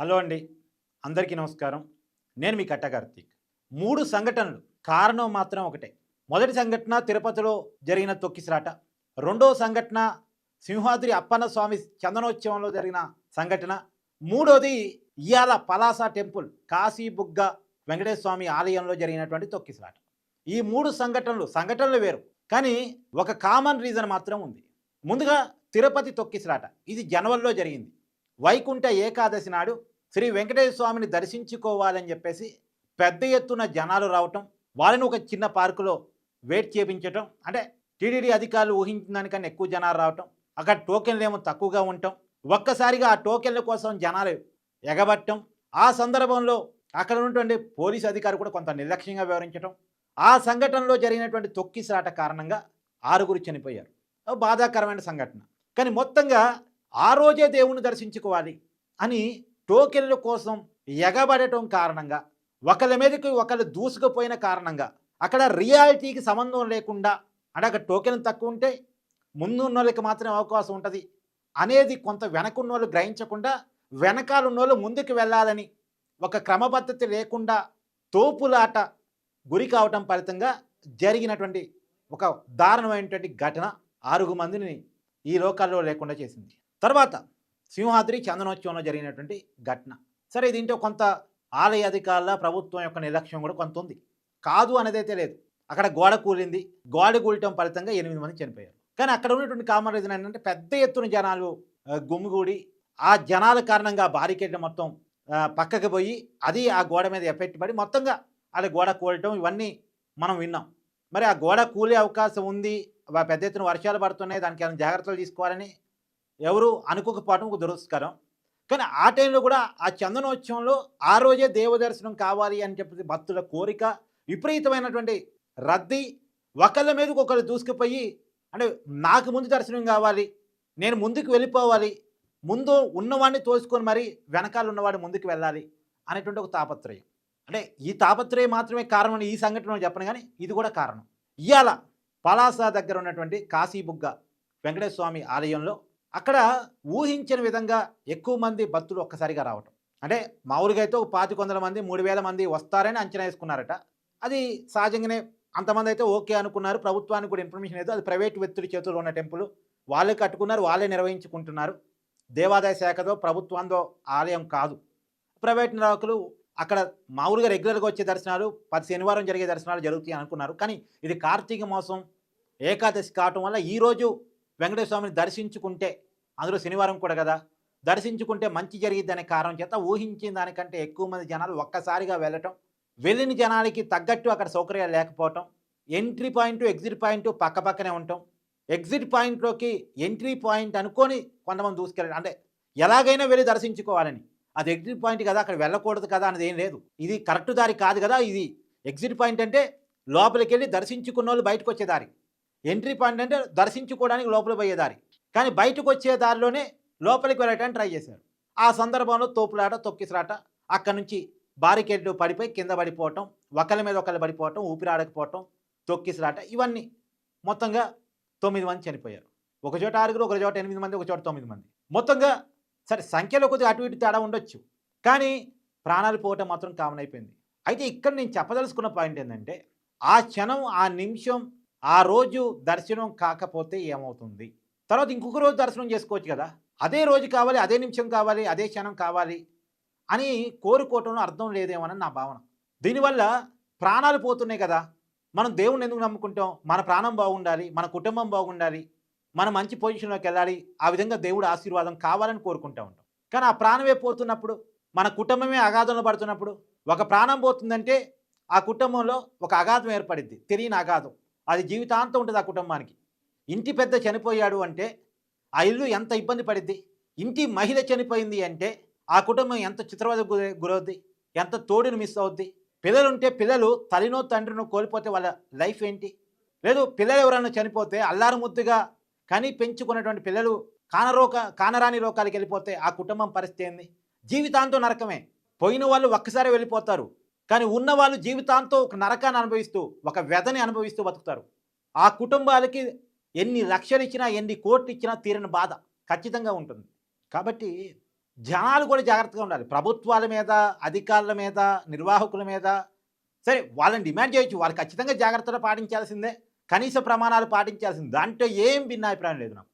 Hello అండి. అందరికీ నమస్కారం. నేను మీ కట్ట కార్తీక్. మూడు సంఘటనలు కారణం మాత్రం ఒకటే. మొదటి సంఘటన తిరుపతిలో జరిగిన తొక్కిసిరాట రెండో సంఘటన సింహాద్రి అప్పన్న స్వామి చందనోత్సవంలో జరిగిన సంఘటన. మూడోది ఇయాల పలాస టెంపుల్ కాశీబుగ్గ వెంకటేశ్వర స్వామి ఆలయంలో జరిగినటువంటి తొక్కిసిరాట ఈ మూడు సంఘటనలు సంఘటనలు వేరు కానీ ఒక కామన్ రీజన్ మాత్రం ఉంది. ముందుగా తిరుపతి తొక్కిసిరాట ఇది జనవరిలో జరిగింది. వైకుంఠ ఏకాదశి నాడు శ్రీ వెంకటేశ్వర స్వామిని దర్శించుకోవాలని చెప్పేసి పెద్ద ఎత్తున జనాలు రావటం వాళ్ళని ఒక చిన్న పార్కులో వెయిట్ చేపించటం అంటే టీడీడీ అధికారులు ఊహించిన దానికన్నా ఎక్కువ జనాలు రావటం అక్కడ టోకెన్లు ఏమో తక్కువగా ఉండటం ఒక్కసారిగా ఆ టోకెన్ల కోసం జనాలు ఎగబట్టం ఆ సందర్భంలో అక్కడ ఉన్నటువంటి పోలీస్ అధికారి కూడా కొంత నిర్లక్ష్యంగా వ్యవహరించడం ఆ సంఘటనలో జరిగినటువంటి తొక్కిసలాట కారణంగా ఆరుగురు చనిపోయారు. బాధాకరమైన సంఘటన. కానీ మొత్తంగా ఆ రోజే దేవుణ్ణి దర్శించుకోవాలి అని టోకెన్ల కోసం ఎగబడటం కారణంగా ఒకళ్ళ మీదకి ఒకరు దూసుకుపోయిన కారణంగా అక్కడ రియాలిటీకి సంబంధం లేకుండా అంటే అక్కడ టోకెన్ తక్కువ ఉంటే ముందున్న వాళ్ళకి మాత్రమే అవకాశం ఉంటుంది అనేది కొంత వెనకున్న వాళ్ళు గ్రహించకుండా వెనకాల ఉన్న వాళ్ళు ముందుకు వెళ్ళాలని ఒక క్రమపద్ధతి లేకుండా తోపులాట గురి కావటం ఫలితంగా జరిగినటువంటి ఒక దారుణమైనటువంటి ఘటన ఆరుగు మందిని ఈ లోకాల్లో లేకుండా చేసింది. తర్వాత సింహాద్రి చందనోత్సవంలో జరిగినటువంటి ఘటన. సరే దీంట్లో కొంత ఆలయ అధికారుల ప్రభుత్వం యొక్క నిర్లక్ష్యం కూడా కొంత ఉంది. కాదు అనేదైతే లేదు అక్కడ గోడ కూలింది. గోడ కూలటం ఫలితంగా ఎనిమిది మంది చనిపోయారు. కానీ అక్కడ ఉన్నటువంటి కామన్ ఏంటంటే పెద్ద ఎత్తున జనాలు గుమ్మిగూడి గుమిగూడి ఆ జనాల కారణంగా బారికేడ్లు మొత్తం పక్కకి పోయి అది ఆ గోడ మీద ఎఫెక్ట్ పడి మొత్తంగా అది గోడ కూలటం ఇవన్నీ మనం విన్నాం. మరి ఆ గోడ కూలే అవకాశం ఉంది. పెద్ద ఎత్తున వర్షాలు పడుతున్నాయి. దానికి ఏమైనా జాగ్రత్తలు తీసుకోవాలని ఎవరు అనుకోకపోవటం ఒక దురస్కారం. కానీ ఆ టైంలో కూడా ఆ చందనోత్సవంలో ఆ రోజే దేవదర్శనం కావాలి అని చెప్పి భక్తుల కోరిక విపరీతమైనటువంటి రద్దీ ఒకళ్ళ మీదకి ఒకళ్ళు దూసుకుపోయి అంటే నాకు ముందు దర్శనం కావాలి నేను ముందుకు వెళ్ళిపోవాలి ముందు ఉన్నవాడిని తోసుకొని మరి వెనకాల ఉన్నవాడు ముందుకు వెళ్ళాలి అనేటువంటి ఒక తాపత్రయం. అంటే ఈ తాపత్రయం మాత్రమే కారణం ఈ సంఘటన చెప్పను కానీ ఇది కూడా కారణం. ఇవాళ పలాస దగ్గర ఉన్నటువంటి కాశీబుగ్గ వెంకటేశ్వర స్వామి ఆలయంలో అక్కడ ఊహించిన విధంగా ఎక్కువ మంది భక్తులు ఒక్కసారిగా రావటం. అంటే మామూలుగా అయితే ఒక పాతిక వందల మంది మూడు వేల మంది వస్తారని అంచనా వేసుకున్నారట. అది సహజంగానే అంతమంది అయితే ఓకే అనుకున్నారు. ప్రభుత్వానికి కూడా ఇన్ఫర్మేషన్ లేదు. అది ప్రైవేట్ వ్యక్తుల చేతుల్లో ఉన్న టెంపుల్. వాళ్ళే కట్టుకున్నారు వాళ్ళే నిర్వహించుకుంటున్నారు. దేవాదాయ శాఖతో ప్రభుత్వంతో ఆలయం కాదు. ప్రైవేట్ నిర్వాహకులు అక్కడ మామూలుగా రెగ్యులర్గా వచ్చే దర్శనాలు పది శనివారం జరిగే దర్శనాలు జరుగుతాయి అనుకున్నారు. కానీ ఇది కార్తీక మాసం ఏకాదశి కావటం వల్ల ఈరోజు వెంకటేశ్వర స్వామిని దర్శించుకుంటే అందులో శనివారం కూడా కదా దర్శించుకుంటే మంచి జరిగిద్ది అనే కారణం చేత ఊహించిన దానికంటే ఎక్కువ మంది జనాలు ఒక్కసారిగా వెళ్ళటం వెళ్ళిన జనాలకి తగ్గట్టు అక్కడ సౌకర్యాలు లేకపోవటం ఎంట్రీ పాయింట్ ఎగ్జిట్ పాయింట్ పక్క పక్కనే ఉండటం ఎగ్జిట్ పాయింట్లోకి ఎంట్రీ పాయింట్ అనుకొని కొంతమంది దూసుకెళ్ళడం అంటే ఎలాగైనా వెళ్ళి దర్శించుకోవాలని. అది ఎగ్జిట్ పాయింట్ కదా అక్కడ వెళ్ళకూడదు కదా అనేది ఏం లేదు. ఇది కరెక్ట్ దారి కాదు కదా ఇది ఎగ్జిట్ పాయింట్ అంటే లోపలికి వెళ్ళి దర్శించుకున్న వాళ్ళు బయటకు వచ్చే దారి. ఎంట్రీ పాయింట్ అంటే దర్శించుకోవడానికి లోపల పోయే దారి. కానీ బయటకు వచ్చే దారిలోనే లోపలికి వెళ్ళటానికి ట్రై చేశారు. ఆ సందర్భంలో తోపులాట తొక్కిసిరాట అక్కడి నుంచి బారికేడ్లు పడిపోయి కింద పడిపోవటం ఒకళ్ళ మీద ఒకళ్ళు పడిపోవటం ఊపిరాడకపోవటం తొక్కిసిరాట ఇవన్నీ మొత్తంగా తొమ్మిది మంది చనిపోయారు. ఒక చోట ఆరుగురు ఒక చోట ఎనిమిది మంది ఒక చోట తొమ్మిది మంది. మొత్తంగా సరే సంఖ్యలో కొద్దిగా అటు ఇటు తేడా ఉండొచ్చు. కానీ ప్రాణాలు పోవటం మాత్రం కామన్ అయిపోయింది. అయితే ఇక్కడ నేను చెప్పదలుచుకున్న పాయింట్ ఏంటంటే ఆ క్షణం ఆ నిమిషం ఆ రోజు దర్శనం కాకపోతే ఏమవుతుంది? తర్వాత ఇంకొక రోజు దర్శనం చేసుకోవచ్చు కదా? అదే రోజు కావాలి అదే నిమిషం కావాలి అదే క్షణం కావాలి అని కోరుకోవటంలో అర్థం లేదేమోనని నా భావన. దీనివల్ల ప్రాణాలు పోతున్నాయి కదా? మనం దేవుణ్ణి ఎందుకు నమ్ముకుంటాం? మన ప్రాణం బాగుండాలి మన కుటుంబం బాగుండాలి మనం మంచి పొజిషన్లోకి వెళ్ళాలి ఆ విధంగా దేవుడు ఆశీర్వాదం కావాలని కోరుకుంటూ ఉంటాం. కానీ ఆ ప్రాణమే పోతున్నప్పుడు మన కుటుంబమే అగాధంలో పడుతున్నప్పుడు ఒక ప్రాణం పోతుందంటే ఆ కుటుంబంలో ఒక అగాధం ఏర్పడిద్ది తెలియని అగాధం అది జీవితాంతం ఉంటుంది ఆ కుటుంబానికి. ఇంటి పెద్ద చనిపోయాడు అంటే ఆ ఇల్లు ఎంత ఇబ్బంది పడిద్ది? ఇంటి మహిళ చనిపోయింది అంటే ఆ కుటుంబం ఎంత చిత్రవద గురవుద్ది? ఎంత తోడుని మిస్ అవుద్ది? పిల్లలు ఉంటే పిల్లలు తల్లినో తండ్రినో కోల్పోతే వాళ్ళ లైఫ్ ఏంటి? లేదు పిల్లలు ఎవరైనా చనిపోతే అల్లారు ముద్దుగా కని పెంచుకున్నటువంటి పిల్లలు కానరోక కానరాని రోగాలకి వెళ్ళిపోతే ఆ కుటుంబం పరిస్థితి ఏంది? జీవితాంతం నరకమే. పోయిన వాళ్ళు ఒక్కసారి వెళ్ళిపోతారు. కానీ ఉన్న వాళ్ళు జీవితాంతం ఒక నరకాన్ని అనుభవిస్తూ ఒక వ్యధని అనుభవిస్తూ బతుకుతారు. ఆ కుటుంబాలకి ఎన్ని లక్షలు ఇచ్చినా ఎన్ని కోట్లు ఇచ్చినా తీరని బాధ ఖచ్చితంగా ఉంటుంది. కాబట్టి జనాలు కూడా జాగ్రత్తగా ఉండాలి. ప్రభుత్వాల మీద అధికారుల మీద నిర్వాహకుల మీద సరే వాళ్ళని డిమాండ్ చేయొచ్చు. వాళ్ళు ఖచ్చితంగా జాగ్రత్తలు పాటించాల్సిందే. కనీస ప్రమాణాలు పాటించాల్సిందే. దాంట్లో ఏం భిన్నాభిప్రాయం లేదు నాకు.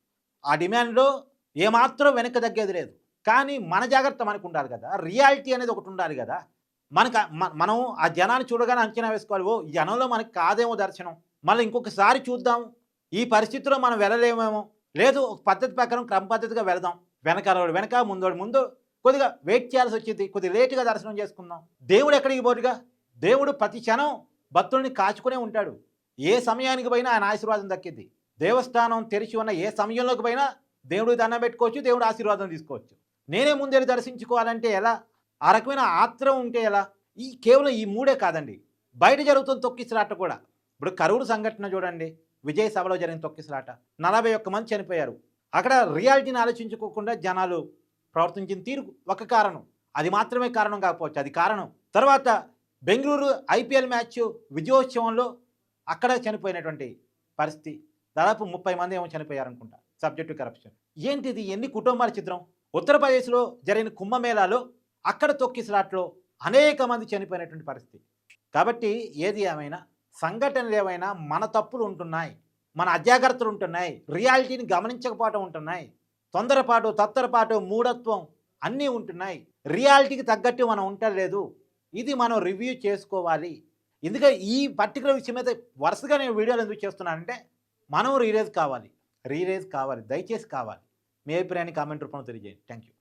ఆ డిమాండ్లో ఏమాత్రం వెనక్కి తగ్గేది లేదు. కానీ మన జాగ్రత్త మనకు ఉండాలి కదా. రియాలిటీ అనేది ఒకటి ఉండాలి కదా. మనకు మనం ఆ జనాన్ని చూడగానే అంచనా వేసుకోవాలి. ఓ జనంలో మనకి కాదేమో దర్శనం. మళ్ళీ ఇంకొకసారి చూద్దాం. ఈ పరిస్థితిలో మనం వెళ్ళలేమేమో. లేదు ఒక పద్ధతి ప్రకారం క్రమ పద్ధతిగా వెళదాం. వెనకాల వెనక ముందోడు ముందు. కొద్దిగా వెయిట్ చేయాల్సి వచ్చింది. కొద్దిగా లేటుగా దర్శనం చేసుకుందాం. దేవుడు ఎక్కడికి పోటుగా దేవుడు ప్రతి క్షణం భక్తుల్ని కాచుకునే ఉంటాడు. ఏ సమయానికి పోయినా ఆయన ఆశీర్వాదం దక్కింది. దేవస్థానం తెరిచి ఉన్న ఏ సమయంలోకి పోయినా దేవుడికి దండం పెట్టుకోవచ్చు దేవుడు ఆశీర్వాదం తీసుకోవచ్చు. నేనే ముందే దర్శించుకోవాలంటే ఎలా? ఆ రకమైన ఆత్రం ఉంటే ఎలా? ఈ కేవలం ఈ మూడే కాదండి. బయట జరుగుతున్న తొక్కిసలాట కూడా. ఇప్పుడు కరూరు సంఘటన చూడండి. విజయ సభలో జరిగిన తొక్కిసలాట. నలభై ఒక్క మంది చనిపోయారు. అక్కడ రియాలిటీని ఆలోచించుకోకుండా జనాలు ప్రవర్తించిన తీరు ఒక కారణం. అది మాత్రమే కారణం కాకపోవచ్చు. అది కారణం. తర్వాత బెంగళూరు ఐపీఎల్ మ్యాచ్ విజయోత్సవంలో అక్కడ చనిపోయినటువంటి పరిస్థితి. దాదాపు ముప్పై మంది ఏమో చనిపోయారు అనుకుంటా కరప్షన్ ఏంటిది? ఎన్ని కుటుంబాల చిత్రం? ఉత్తరప్రదేశ్లో జరిగిన కుంభమేళాలో అక్కడ తొక్కిసలాట్లో అనేక మంది చనిపోయినటువంటి పరిస్థితి. కాబట్టి ఏది ఏమైనా సంఘటనలు ఏమైనా మన తప్పులు ఉంటున్నాయి మన అజాగ్రత్తలు ఉంటున్నాయి రియాలిటీని గమనించకపోవటం ఉంటున్నాయి తొందరపాటు తత్తరపాటు మూఢత్వం అన్నీ ఉంటున్నాయి రియాలిటీకి తగ్గట్టు మనం ఉండలేదు ఇది మనం రివ్యూ చేసుకోవాలి. ఎందుకంటే ఈ పర్టికులర్ విషయం మీద వరుసగా నేను వీడియోలు ఎందుకు చేస్తున్నానంటే మనం రీరేజ్ కావాలి రీరేజ్ కావాలి దయచేసి కావాలి. మీ అభిప్రాయాన్ని కామెంట్ రూపంలో తెలియజేయండి. Thank you